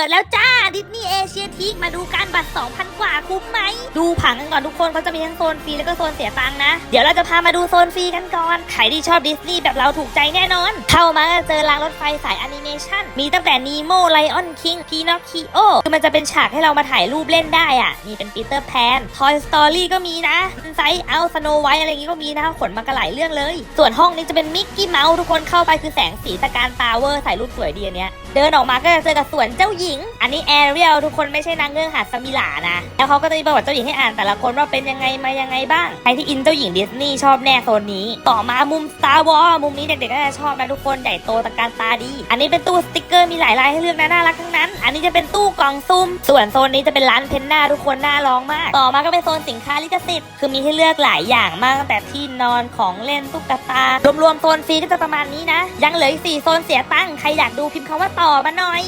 ปิดแล้วจ้าดิสนีย์เอเชียทีกมาดูการบัตร 2,000 กว่าคุ้มไหม ดูผังกันก่อนทุกคนเขาจะมีทั้งโซนฟรีแล้วก็โซนเสียตังค์นะ เดี๋ยวเราจะพามาดูโซนฟรีกันก่อน ใครที่ชอบดิสนีย์แบบเราถูกใจแน่นอน เข้ามาก็เจอรางรถไฟสายแอนิเมชันมีตั้งแต่นีโมไลออนคิงพีนอคคิโอคือมันจะเป็นฉากให้เรามาถ่ายรูปเล่นได้อะนี่เป็นปีเตอร์แพนทอยสตอรี่ก็มีนะไซส์เอาสโนไวท์อะไรอย่างงี้ก็มีนะขนมากันหลายเรื่องเลย ส่วนห้องนี้จะเป็นมิกกี้เมาส์ทุกคนเข้าไปคือแสงสีตะการตาเวอร์ถ่ายรูปสวยดีอันเนี้ยเดินออกมาก็จะเจอกับสวนเจ้าหญิงอันนี้แอเรียลทุกคนไม่ใช่นางเงือกหาดสมิลานะ แล้วเขาก็จะมีประวัติเจ้าหญิงให้อ่านแต่ละคนว่าเป็นยังไงมายังไงบ้าง ใครที่อินเจ้าหญิงดิสนีย์ชอบแน่โซนนี้ ต่อมามุม Star Wars มุมนี้เด็กๆก็จะชอบนะทุกคนใหญ่โตตะการตาดี อันนี้เป็นตู้สติกเกอร์มีหลายลายให้เลือกนะน่ารักทั้งนั้น อันนี้จะเป็นตู้กล่องซุ่ม ส่วนโซนนี้จะเป็นร้านเพนหน้าทุกคนน่าลองมาก ต่อมาก็เป็นโซนสินค้าลิขสิทธิ์ คือมีให้เลือกหลายอย่างมากตั้งแต่ที่นอนของเล่นตุ๊กตารวมๆโซนฟรีก็จะประมาณนี้นะ ยังเหลืออีกสี่โซนเสียตังค์ใครอยากดูพิมพ์คำว่าต่อมาหน่อย